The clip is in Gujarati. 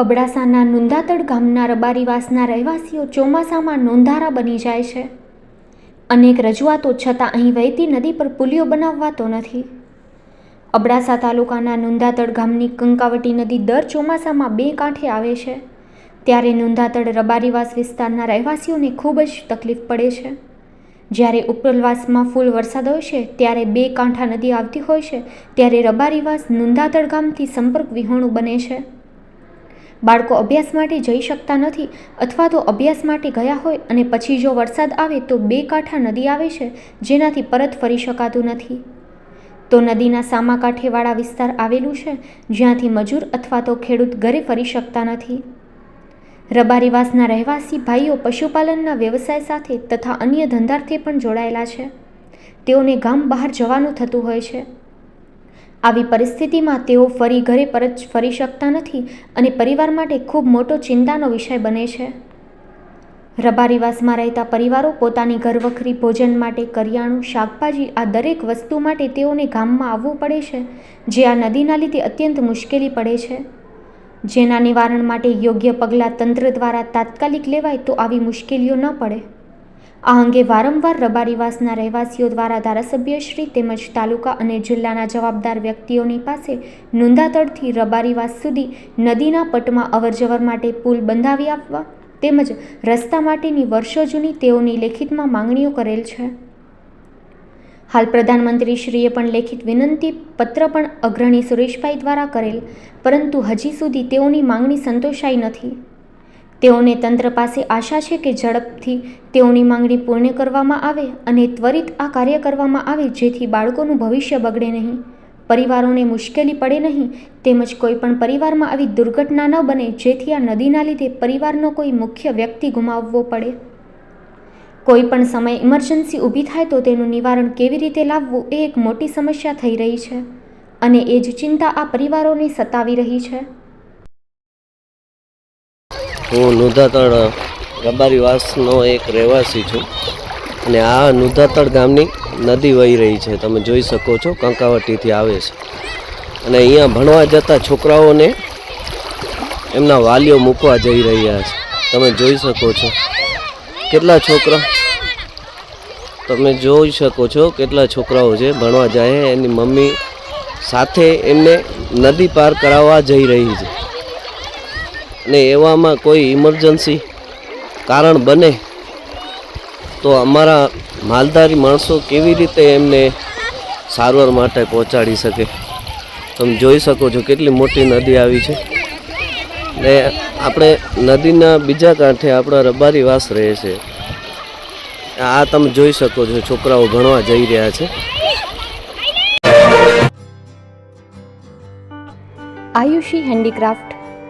અબડાસાના નુંદાતડ ગામના રબારીવાસના રહેવાસીઓ ચોમાસામાં નોંધારા બની જાય છે. અનેક રજૂઆતો છતાં અહીં વહેતી નદી પર પુલિયો બનાવવાતો નથી. અબડાસા તાલુકાના નુંદાતડ ગામની કંકાવટી નદી દર ચોમાસામાં બે કાંઠે આવે છે. ત્યારે નુંદાતડ રબારીવાસ વિસ્તારના રહેવાસીઓને ખૂબ જ તકલીફ પડે છે. જ્યારે ઉપરવાસમાં ફૂલ વરસાદ હોય છે, ત્યારે બે કાંઠા નદી આવતી હોય છે, ત્યારે રબારીવાસ નુંદાતડ ગામથી સંપર્ક વિહોણું બને છે. બાળકો અભ્યાસ માટે જઈ શકતા નથી અથવા તો અભ્યાસ માટે ગયા હોય અને પછી જો વરસાદ આવે તો બે કાંઠા નદી આવે છે, જેનાથી પરત ફરી શકાતું નથી. તો નદીના સામા કાંઠેવાળા વિસ્તાર આવેલું છે, જ્યાંથી મજૂર અથવા તો ખેડૂત ઘરે ફરી શકતા નથી. રબારીવાસના રહેવાસી ભાઈઓ પશુપાલનના વ્યવસાય સાથે તથા અન્ય ધંધાર્થે પણ જોડાયેલા છે. તેઓને ગામ બહાર જવાનું થતું હોય છે. આવી પરિસ્થિતિમાં તેઓ ફરી ઘરે પરત ફરી શકતા નથી અને પરિવાર માટે ખૂબ મોટો ચિંતાનો વિષય બને છે. રબારીવાસમાં રહેતા પરિવારો પોતાની ઘરવખરી ભોજન માટે કરિયાણું, શાકભાજી આ દરેક વસ્તુ માટે તેઓને ગામમાં આવવું પડે છે, જે આ નદીના લીધે અત્યંત મુશ્કેલી પડે છે. જેના નિવારણ માટે યોગ્ય પગલાં તંત્ર દ્વારા તાત્કાલિક લેવાય તો આવી મુશ્કેલીઓ ન પડે. આ અંગે વારંવાર રબારીવાસના રહેવાસીઓ દ્વારા ધારાસભ્યશ્રી તેમજ તાલુકા અને જિલ્લાના જવાબદાર વ્યક્તિઓની પાસે નુંદાતળથી રબારીવાસ સુધી નદીના પટમાં અવરજવર માટે પુલ બંધાવી આપવા તેમજ રસ્તા માટેની વર્ષો જૂની તેઓની લેખિતમાં માંગણીઓ કરેલ છે. હાલ પ્રધાનમંત્રીશ્રીએ પણ લેખિત વિનંતી પત્ર પણ અગ્રણી સુરેશભાઈ દ્વારા કરેલ, પરંતુ હજી સુધી તેઓની માંગણી સંતોષાઈ નથી. તેઓને તંત્ર પાસે આશા છે કે ઝડપથી તેઓની માંગણી પૂર્ણ કરવામાં આવે અને ત્વરિત આ કાર્ય કરવામાં આવે જેથી બાળકોનું ભવિષ્ય બગડે નહીં. પરિવારોને મુશ્કેલી પડે નહીં તેમજ કોઈપણ પરિવારમાં આવી દુર્ઘટના ન બને જેથી આ નદીના લીધે પરિવારનો કોઈ મુખ્ય વ્યક્તિ ગુમાવવો પડે. કોઈ પણ સમયે ઇમરજન્સી ઊભી થાય તો તેનું નિવારણ કેવી રીતે લાવવું એ એક મોટી સમસ્યા થઈ રહી છે અને એ જ ચિંતા આ પરિવારોને સતાવી રહી છે. હું નુધાતળ રબારીવાસનો એક રહેવાસી છું. અને આ નુધાતળ ગામની નદી વહી રહી છે. તમે જોઈ શકો છો, કંકાવટીથી આવે છે. અને અહીંયા ભણવા જતા છોકરાઓને એમના વાલીઓ મૂકવા જઈ રહ્યા છે. તમે જોઈ શકો છો. કેટલા છોકરા? તમે જોઈ શકો છો કેટલા છોકરાઓ છે. ભણવા જાય એની મમ્મી સાથે એમને નદી પાર કરાવવા જઈ રહી છે. અને એવામાં કોઈ ઇમરજન્સી કારણ બને તો અમારા માલધારી માણસો કેવી રીતે એમને સારવાર માટે પહોંચાડી શકે? તમે જોઈ શકો છો કેટલી મોટી નદી આવી છે. ને આપણે નદીના બીજા કાંઠે આપણા રબારી વાસ રહે છે. આ તમે જોઈ શકો છો, છોકરાઓ ભણવા જઈ રહ્યા છે. Aayushi handicraft